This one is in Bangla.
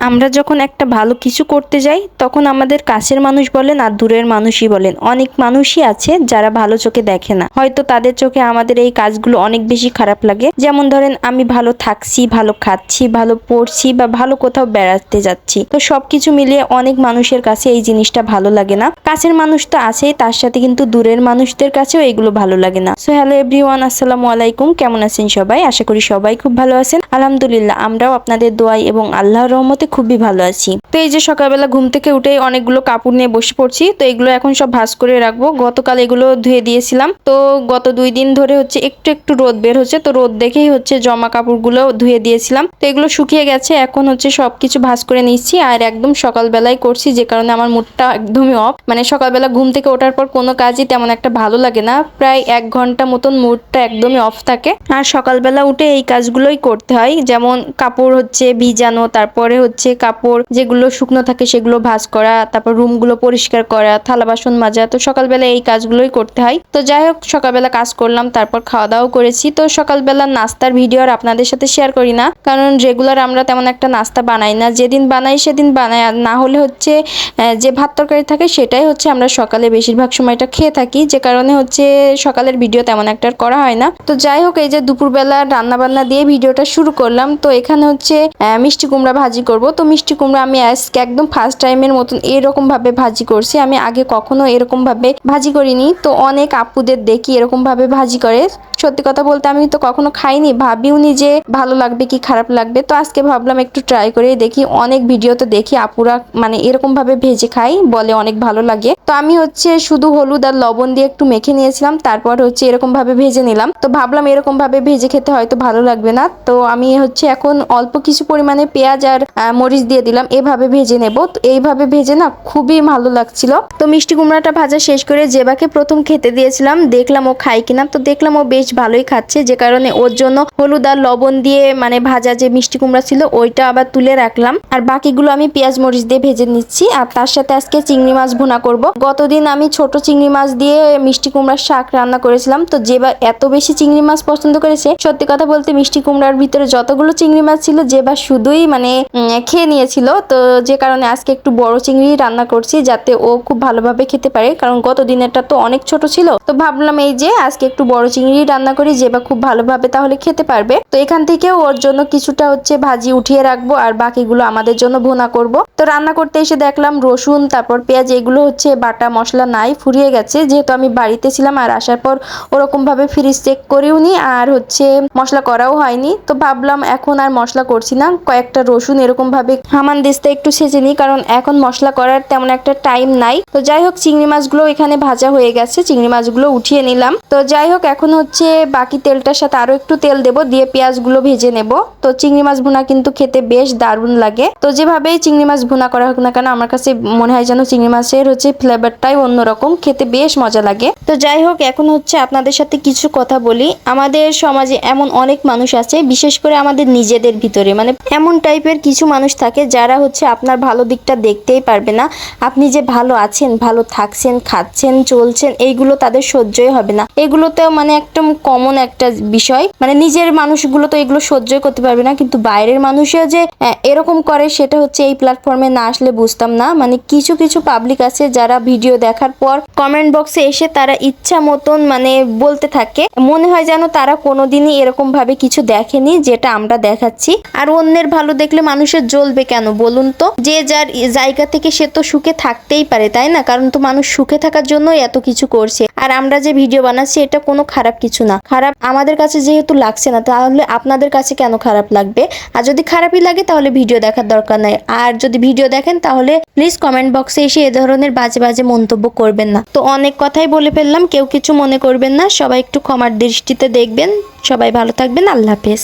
আমরা যখন একটা ভালো কিছু করতে যাই, তখন আমাদের কাছের মানুষ বলেন আর দূরের মানুষই বলেন। অনেক মানুষই আছে যারা ভালো চোখে দেখে না। হয়তো তাদের চোখে আমাদের এই কাজগুলো অনেক বেশি খারাপ লাগে। যেমন ধরেন, আমি ভালো থাকছি, ভালো খাচ্ছি, ভালো পড়ছি বা ভালো কোথাও বেড়াতে যাচ্ছি। তো সবকিছু মিলিয়ে অনেক মানুষের কাছে এই জিনিসটা ভালো লাগে না। কাছের মানুষ তো আছেই, তার সাথে কিন্তু দূরের মানুষদের কাছেও এগুলো ভালো লাগে না। সো হ্যালো এভরিওয়ান আসসালামু আলাইকুম। কেমন আছেন সবাই? আশা করি সবাই খুব ভালো আছেন। আলহামদুলিল্লাহ, আমরাও আপনাদের দোয়াই এবং আল্লাহর রহমতে খুবই ভালো আছি। তো এই যে সকালবেলা ঘুম থেকে উঠে অনেকগুলো কাপড় নিয়ে বসে পড়ছি, তো এগুলো এখন সব ভাঁজ করে রাখব। গতকাল এগুলো ধুয়ে দিয়েছিলাম। তো গত দুই দিন ধরে হচ্ছে একটু একটু রোদ বের হচ্ছে, তো রোদ দেখেই হচ্ছে জমা কাপড়গুলো ধুয়ে দিয়েছিলাম। তো এগুলো শুকিয়ে গেছে, এখন হচ্ছে সবকিছু ভাঁজ করে নিচ্ছি আর একদম সকালবেলায় করছি, যে কারণে আমার মুডটা একদমই অফ মানে সকালবেলা ঘুম থেকে ওঠার পর কোনো কাজই তেমন একটা ভালো লাগে না, প্রায় এক ঘণ্টা মতন মুডটা একদমই অফ থাকে। আর সকালবেলা উঠে এই কাজগুলোই করতে হয়, যেমন কাপড় হচ্ছে ভিজানো, তারপরে হচ্ছে কাপড় যেগুলো শুকনো থাকে সেগুলো ভাজ করা, তারপর রুমগুলো পরিষ্কার করা, থালা বাসন মাজা, তো সকালবেলা এই কাজগুলোই করতে হয়। তো যাই হোক, সকালবেলা কাজ করলাম, তারপর খাওয়া দাওয়া করেছি। তো সকালবেলা নাস্তার ভিডিও আর আপনাদের সাথে শেয়ার করি না, কারণ রেগুলার আমরা তেমন একটা নাস্তা বানাই না। যেদিন বানাই, সেদিন বানাই। আর না হলে হচ্ছে যে ভাত তরকারি থাকে, সেটাই হচ্ছে আমরা সকালে বেশিরভাগ সময়টা খেয়ে থাকি। যে কারণে হচ্ছে, সকালের ভিডিও তেমন একটা করা হয় না। তো যাই হোক, এই যে দুপুরবেলা রান্না বান্না দিয়ে ভিডিওটা শুরু করলাম। তো এখানে হচ্ছে মিষ্টি কুমড়া ভাজি করব। তো মিষ্টি কুমড়া আমি আজকে একদম ফার্স্ট টাইমের মতন এরকমভাবে ভাজি করছি। আমি আগে কখনো এরকমভাবে ভাজি করিনি। তো অনেক আপুদের দেখি এরকমভাবে ভাজি করে। সত্যি কথা বলতে আমি তো কখনো খাইনি, ভাবিও নি যে ভালো লাগবে কি খারাপ লাগবে। তো আজকে ভাবলাম একটু ট্রাই করে দেখি, অনেক ভিডিওতে দেখি আপুরা মানে এরকম ভাবে ভেজে খাই বলে অনেক ভালো লাগে। তো আমি হচ্ছে শুধু হলুদ আর লবণ দিয়ে একটু মেখে নিয়েছিলাম, তারপর হচ্ছে এরকম ভাবে ভেজে নিলাম। তো ভাবলাম এরকম ভাবে ভেজে খেতে হয়তো ভালো লাগবে না। তো আমি হচ্ছে এখন অল্প কিছু পরিমাণে পেঁয়াজ আর মরিচ দিয়ে দিলাম, এভাবে ভেজে নেব। তো এইভাবে ভেজে না খুবই ভালো লাগছিল। তো মিষ্টি কুমড়াটা ভাজা শেষ করে জেবাকে প্রথম খেতে দিয়েছিলাম, দেখলাম ও খায় কিনা। তো দেখলাম ও বেশ ভালোই খাচ্ছে। যে কারণে ওর জন্য হলুদ আর লবণ দিয়ে মানে ভাজা যে মিষ্টি কুমড়া ছিল, ওইটা আবার তুলে রাখলাম। আর বাকিগুলো আমি পেঁয়াজ মরিচ দিয়ে ভেজে নিচ্ছি। আর তার সাথে আজকে চিংড়ি মাছ ভুনা করব। গতদিন আমি ছোট চিংড়ি মাছ দিয়ে মিষ্টি কুমড়ার শাক রান্না করেছিলাম। তো যেবার এত বেশি চিংড়ি মাছ পছন্দ করেছে, সত্যি কথা বলতে মিষ্টি কুমড়ার ভিতরে যতগুলো চিংড়ি মাছ ছিল যেবার শুধুই মানে খেয়ে নিয়েছিল। তো যে কারণে আজকে একটু বড় চিংড়ি রান্না করছি, যাতে ও খুব ভালোভাবে খেতে পারে। কারণ গত দিনেরটা তো অনেক ছোট ছিল। তো ভাবলাম এই যে আজকে একটু বড় চিংড়ি রান্না করি, যে বা খুব ভালোভাবে তাহলে খেতে পারবে। তো এখান থেকে ওর জন্য কিছুটা হচ্ছে ভাজি উঠিয়ে রাখব আর বাকিগুলো আমাদের জন্য ভুনা করব। তো রান্না করতে এসে দেখলাম রসুন, তারপর পেঁয়াজ, এগুলো হচ্ছে বাটা মশলা নাই, ফুরিয়ে গেছে। যেহেতু আমি বাড়িতে ছিলাম আর আসার পর ওরকম ভাবে ফ্রিজ চেক করেও নি আর হচ্ছে মশলা করাও হয়নি। তো ভাবলাম এখন আর মশলা করছি না, কয়েকটা রসুন এরকম ভাবে হামান দিস্তে একটু সেজে নিই, কারণ এখন মশলা করার তেমন একটা টাইম নাই। তো যাই হোক, চিংড়ি মাছগুলো এখানে ভাজা হয়ে গেছে, চিংড়ি মাছগুলো উঠিয়ে নিলাম। তো যাই হোক, এখন হচ্ছে বাকি তেলটার সাথে আরও একটু তেল দেব, দিয়ে পেঁয়াজগুলো ভেজে নেব। তো চিংড়ি মাছ ভুনা কিন্তু খেতে বেশ দারুণ লাগে। তো যেভাবেই চিংড়ি মাছ ভুনা করা হোক না কেন, আমার কাছে মনে হয় যেন চিংড়ি মাছের হচ্ছে ফ্লেভারটাই অন্যরকম, খেতে বেশ মজা লাগে। তো যাই হোক, এখন হচ্ছে আপনাদের সাথে কিছু কথা বলি। আমাদের সমাজে এমন অনেক মানুষ আছে, বিশেষ করে আমাদের নিজেদের ভিতরে। মানে এমন টাইপের কিছু মানুষ থাকে যারা হচ্ছে আপনার ভালো দিকটা দেখতেই পারবে না। আপনি যে ভালো আছেন, ভালো থাকছেন, খাচ্ছেন, চলছেন, এইগুলো তাদের সহ্যই হবে না। এগুলোতেও মানে একদম কমন একটা বিষয়। মানে নিজের মানুষগুলো তো এগুলো সহ্য করতে পারবে না, কিন্তু বাইরের মানুষও যে এরকম করে সেটা হচ্ছে এই প্ল্যাটফর্মে না আসলে বুঝতাম না। মানে কিছু কিছু পাবলিক আছে যারা ভিডিও দেখার পর কমেন্ট বক্সে এসে তারা ইচ্ছা মতন মানে বলতে থাকে। মনে হয় যেন তারা কোনোদিনই এরকম ভাবে কিছু দেখেনি যেটা আমরা দেখাচ্ছি। আর অন্যের ভালো দেখলে মানুষের জ্বলবে কেন বলুন তো? যে যার জায়গা থেকে সে তো সুখে থাকতেই পারে, তাই না? কারণ তো মানুষ সুখে থাকার জন্যই এত কিছু করছে। আর আমরা যে ভিডিও বানাচ্ছি, এটা কোনো খারাপ কিছু না। খারাপ আমাদের কাছে যেহেতু লাগছে না, তাহলে আপনাদের কাছে কেন খারাপ লাগবে? আর যদি খারাপই লাগে, তাহলে ভিডিও দেখার দরকার নাই। আর যদি ভিডিও দেখেন, তাহলে প্লিজ কমেন্ট বক্সে এসে এ ধরনের বাজে বাজে মন্তব্য করবেন না। তো অনেক কথাই বলে ফেললাম, কেউ কিছু মনে করবেন না। সবাই একটু ক্ষমার দৃষ্টিতে দেখবেন। সবাই ভালো থাকবেন। আল্লাহ হাফেজ।